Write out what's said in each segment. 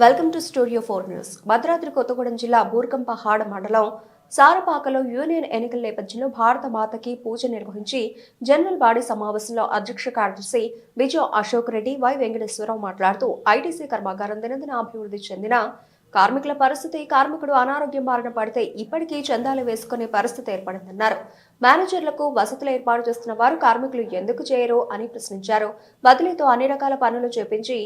Welcome to studio four news Bhadradri Kothagudem జిల్లా బూర్గంపహాడ్ మండలం సారపాకలో union ఎన్నికల నేపథ్యంలో భారత మాతకి పూజ నిర్వహించి జనరల్ బాడీ సమావేశంలో అధ్యక్ష కార్యదర్శి విజయ్ అశోక్ రెడ్డి వై వెంకటేశ్వరరావు మాట్లాడుతూ ఐటీసీ కర్మాగారం దినదిన అభివృద్ధి చెందిన కార్మికుల పరిస్థితి కార్మికుడు అనారోగ్యం బారిన పడితే ఇప్పటికీ చందాలు వేసుకునే పరిస్థితి ఏర్పడిందన్నారు. మేనేజర్లకు వసతులు ఏర్పాటు చేస్తున్న వారు కార్మికులు ఎందుకు చేయరు అని ప్రశ్నించారు. బదిలీతో అన్ని రకాల పనులు చేపించి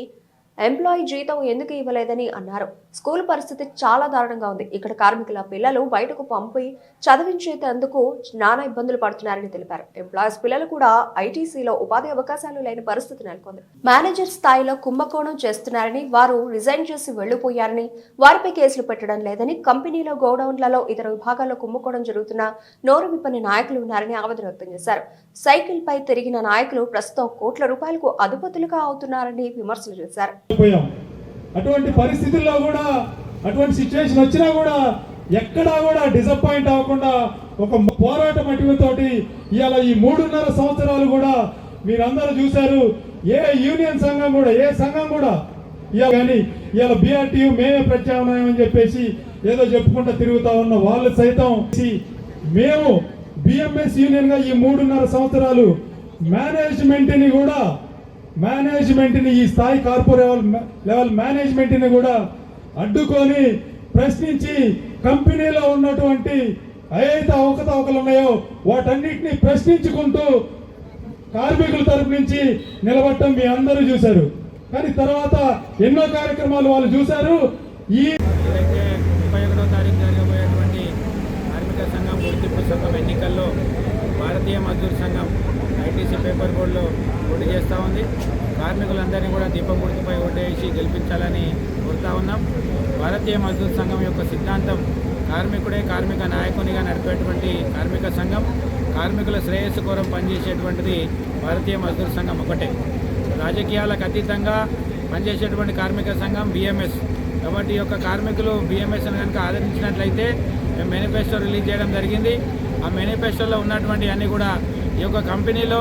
ఎంప్లాయీ జీతం ఎందుకు ఇవ్వలేదని అన్నారు. స్కూల్ పరిస్థితి చాలా దారుణంగా ఉంది. ఇక్కడ కార్మికుల పిల్లలు బయటకు పంపి చదివించేందుకు నానా ఇబ్బందులు పడుతున్నారని తెలిపారు. ఎంప్లాయీస్ పిల్లలు కూడా ఐటీసీలో ఉపాధి అవకాశాలు లేని పరిస్థితి నెలకొంది. మేనేజర్ స్థాయిలో కుంభకోణం చేస్తున్నారని వారు రిజైన్ చేసి వెళ్ళిపోయారని వారిపై కేసులు పెట్టడం లేదని కంపెనీలో గోడౌన్లలో ఇతర విభాగాల్లో కుంభకోణం జరుగుతున్న నోరు విప్పని నాయకులు ఉన్నారని ఆవేదన వ్యక్తం చేశారు. సైకిల్ పై తిరిగిన నాయకులు ప్రస్తుతం కోట్ల రూపాయలకు అధిపతులుగా అవుతున్నారని విమర్శలు చేశారు. పోయాం అటువంటి పరిస్థితుల్లో కూడా అటువంటి సిచ్యువేషన్ వచ్చినా కూడా ఎక్కడా కూడా డిసప్పాయింట్ అవ్వకుండా ఒక పోరాటం అటువంటితోటి ఇవాళ ఈ మూడున్నర సంవత్సరాలు కూడా మీరందరూ చూశారు ఏ యూనియన్ సంఘం కూడా ఏ సంఘం కూడా ఇవాళ కానీ ఇవాళ బీఆర్టీయూ మేమే ప్రత్యామ్నాయం అని చెప్పేసి ఏదో చెప్పుకుంటూ తిరుగుతా ఉన్న వాళ్ళు సైతం మేము బిఎంఎస్ యూనియన్గా ఈ మూడున్నర సంవత్సరాలు మేనేజ్మెంట్ని కూడా మేనేజ్మెంట్ని ఈ స్థాయి కార్పొరేట్ లెవెల్ మేనేజ్మెంట్ని కూడా అడ్డుకొని ప్రశ్నించి కంపెనీలో ఉన్నటువంటి ఏదైతే అవకతవకలు ఉన్నాయో వాటన్నిటిని ప్రశ్నించుకుంటూ కార్మికుల తరపు నుంచి నిలబడటం మీ అందరూ చూశారు. కానీ తర్వాత ఎన్నో కార్యక్రమాలు వాళ్ళు చూశారు. ఈ ముప్పై తారీఖు జరగబోయేటువంటి కార్మిక సంఘం గుర్తింపు సంఘం ఎన్నికల్లో భారతీయ మజ్దూర్ సంఘం ఐటీసీ పేపర్ బోర్డులో పోటీ చేస్తూ ఉంది. కార్మికులందరినీ కూడా దీపం గుర్తుపై ఓటేసి గెలిపించాలని కోరుతా ఉన్నాం. భారతీయ మజ్దూర్ సంఘం యొక్క సిద్ధాంతం కార్మికుడే కార్మిక నాయకునిగా నడిపేటువంటి కార్మిక సంఘం కార్మికుల శ్రేయస్సు కోరం పనిచేసేటువంటిది భారతీయ మజ్దూర్ సంఘం ఒకటే రాజకీయాలకు అతీతంగా పనిచేసేటువంటి కార్మిక సంఘం బిఎంఎస్. కాబట్టి యొక్క కార్మికులు బిఎంఎస్ కనుక ఆదరించినట్లయితే మేము మేనిఫెస్టో రిలీజ్ చేయడం జరిగింది. ఆ మేనిఫెస్టోలో ఉన్నటువంటి అన్నీ కూడా ఈ యొక్క కంపెనీలో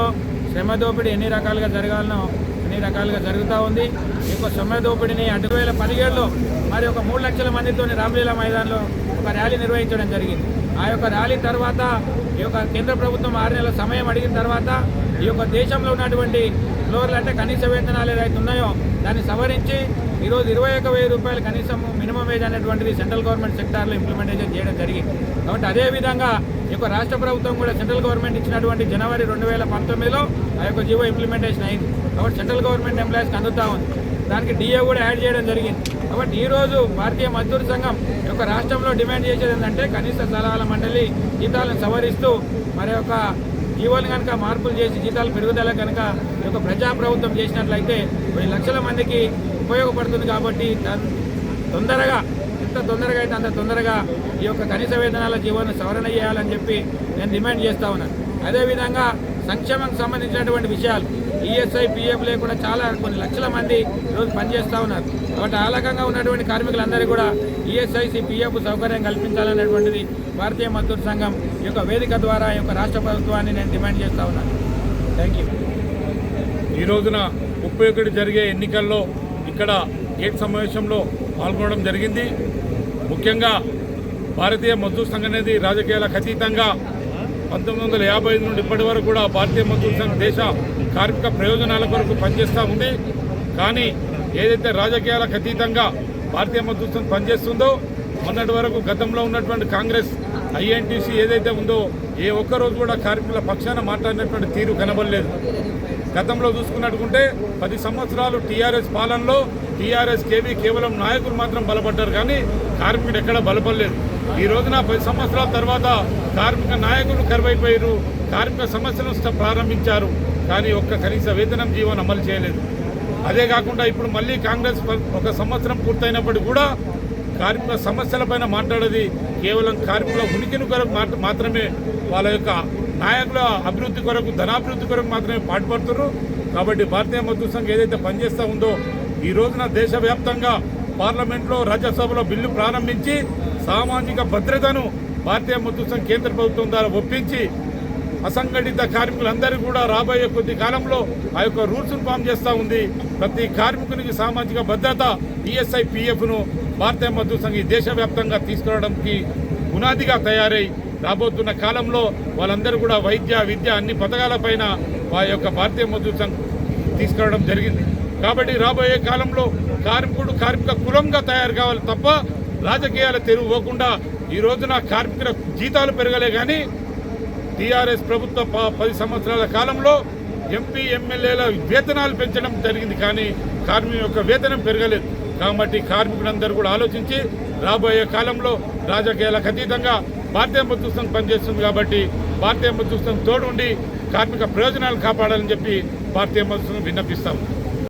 శ్రమ దోపిడీ ఎన్ని రకాలుగా జరగాలనో అన్ని రకాలుగా జరుగుతూ ఉంది. ఈ యొక్క శ్రమ దోపిడీని అటు వేల పదిహేడులో మరి ఒక మూడు లక్షల మందితో రామలీలా మైదానంలో ఒక ర్యాలీ నిర్వహించడం జరిగింది. ఆ యొక్క ర్యాలీ తర్వాత ఈ యొక్క కేంద్ర ప్రభుత్వం ఆరు నెలల సమయం అడిగిన తర్వాత ఈ యొక్క దేశంలో ఉన్నటువంటి ఫ్లోర్లు అంటే కనీస వేతనాలు ఏదైతే ఉన్నాయో దాన్ని సవరించి ఈరోజు ఇరవై ఒక వెయ్యి రూపాయలు కనీసం మినిమం వేజ్ అనేటువంటిది సెంట్రల్ గవర్నమెంట్ సెక్టార్లో ఇంప్లిమెంటేషన్ చేయడం జరిగింది. కాబట్టి అదేవిధంగా ఈ యొక్క రాష్ట్ర ప్రభుత్వం కూడా సెంట్రల్ గవర్నమెంట్ ఇచ్చినటువంటి జనవరి రెండు వేల పంతొమ్మిదిలో ఆ యొక్క జీవో ఇంప్లిమెంటేషన్ అయింది. కాబట్టి సెంట్రల్ గవర్నమెంట్ ఎంప్లాయీస్కి అందుతా ఉంది. దానికి డిఏ కూడా యాడ్ చేయడం జరిగింది. కాబట్టి ఈరోజు భారతీయ మజ్దూర్ సంఘం యొక్క రాష్ట్రంలో డిమాండ్ చేసేది ఏంటంటే కనీస సలహాల మండలి జీతాలను సవరిస్తూ మరి యొక్క జీవోలు కనుక మార్పులు చేసి జీతాల పెరుగుదల కనుక ఈ యొక్క ప్రజాప్రభుత్వం చేసినట్లయితే కొన్ని లక్షల మందికి ఉపయోగపడుతుంది కాబట్టి తొందరగా ఎంత తొందరగా అయితే అంత తొందరగా ఈ యొక్క కనీస వేతనాల జీవోను సవరణ చేయాలని చెప్పి నేను డిమాండ్ చేస్తా ఉన్నాను అదేవిధంగా సంక్షేమంకి సంబంధించినటువంటి విషయాలు. ఈఎస్ఐ పిఎఫ్ లేకుండా చాలా కొన్ని లక్షల మంది ఈరోజు పనిచేస్తూ ఉన్నారు. కాబట్టి ఆ రకంగా ఉన్నటువంటి కార్మికులందరూ కూడా ఈఎస్ఐసి పిఎఫ్ సౌకర్యం కల్పించాలనేటువంటిది భారతీయ మద్దతు సంఘం యొక్క వేదిక ద్వారా ఈ యొక్క రాష్ట్ర ప్రభుత్వాన్ని నేను డిమాండ్ చేస్తూ ఉన్నాను. Thank you. ఈ రోజున ముప్పై ఒకటి జరిగే ఎన్నికల్లో ఇక్కడ గేట్ సమావేశంలో పాల్గొనడం జరిగింది. ముఖ్యంగా భారతీయ మజ్దూర్ సంఘం అనేది రాజకీయాలకు అతీతంగా పంతొమ్మిది వందల యాభై ఐదు నుండి ఇప్పటి వరకు కూడా భారతీయ మజ్దూర్ సంఘం దేశ కార్మిక ప్రయోజనాల కొరకు పనిచేస్తూ ఉంది. కానీ ఏదైతే రాజకీయాలకు అతీతంగా భారతీయ మజ్దూర్ సంఘం పనిచేస్తుందో మొన్నటి వరకు గతంలో ఉన్నటువంటి కాంగ్రెస్ ఐఎన్టీసీ ఏదైతే ఉందో ఏ ఒక్క రోజు కూడా కార్మికుల పక్షాన మాట్లాడినటువంటి తీరు కనబడలేదు. గతంలో చూసుకున్నట్టుకుంటే పది సంవత్సరాలు టీఆర్ఎస్ పాలనలో టీఆర్ఎస్ కేవీ కేవలం నాయకులు మాత్రం బలపడ్డారు కానీ కార్మికుడు ఎక్కడ బలపడలేదు. ఈ రోజున పది సంవత్సరాల తర్వాత కార్మిక నాయకులు కరువైపోయారు. కార్మిక సమస్యలను ప్రారంభించారు. కానీ ఒక్క కనీస వేతనం జీవనం అమలు చేయలేదు. అదే కాకుండా ఇప్పుడు మళ్ళీ కాంగ్రెస్ ప- ఒక సంవత్సరం పూర్తయినప్పటికీ కూడా కార్మిక సమస్యలపైన మాట్లాడేది కేవలం కార్మికుల ఉనికిని కొరకు మాత్రమే. వాళ్ళ యొక్క నాయకుల అభివృద్ధి కొరకు ధనాభివృద్ధి కొరకు మాత్రమే పాటుపడుతున్నారు. కాబట్టి భారతీయ మజ్దూర్ సంఘం ఏదైతే పనిచేస్తూ ఉందో ఈ రోజున దేశవ్యాప్తంగా పార్లమెంట్లో రాజ్యసభలో బిల్లు ప్రారంభించి సామాజిక భద్రతను భారతీయ మజ్దూర్ సంఘం కేంద్ర ప్రభుత్వం ద్వారా ఒప్పించి అసంఘటిత కార్మికులందరూ కూడా రాబోయే కొద్ది కాలంలో ఆ యొక్క రూల్స్ను ఫామ్ చేస్తూ ఉంది. ప్రతి కార్మికునికి సామాజిక భద్రత ఈఎస్ఐ పిఎఫ్ను భారతీయ మద్దతు సంఘం ఈ దేశవ్యాప్తంగా తీసుకురావడానికి పునాదిగా తయారై రాబోతున్న కాలంలో వాళ్ళందరూ కూడా వైద్య విద్య అన్ని పథకాలపైన వారి యొక్క భారతీయ మద్దతు సంఘ్ తీసుకురావడం జరిగింది. కాబట్టి రాబోయే కాలంలో కార్మికుడు కార్మిక కులంగా తయారు కావాలి తప్ప రాజకీయాల తెరువు పోకుండా ఈ రోజున కార్మికుల జీతాలు పెరగలే కానీ టీఆర్ఎస్ ప్రభుత్వ ప- పది సంవత్సరాల కాలంలో ఎంపీ ఎమ్మెల్యేల వేతనాలు పెంచడం జరిగింది కానీ కార్మికుల యొక్క వేతనం పెరగలేదు. కాబట్టి కార్మికులందరూ కూడా ఆలోచించి రాబోయే కాలంలో రాజకీయాలకు అతీతంగా భారతీయ మద్దతు సంఘం పనిచేస్తుంది కాబట్టి భారతీయ మద్దతు సంఘం తోడుండి కార్మిక ప్రయోజనాలు కాపాడాలని చెప్పి భారతీయ మద్దతు సంఘం విన్నపిస్తాం.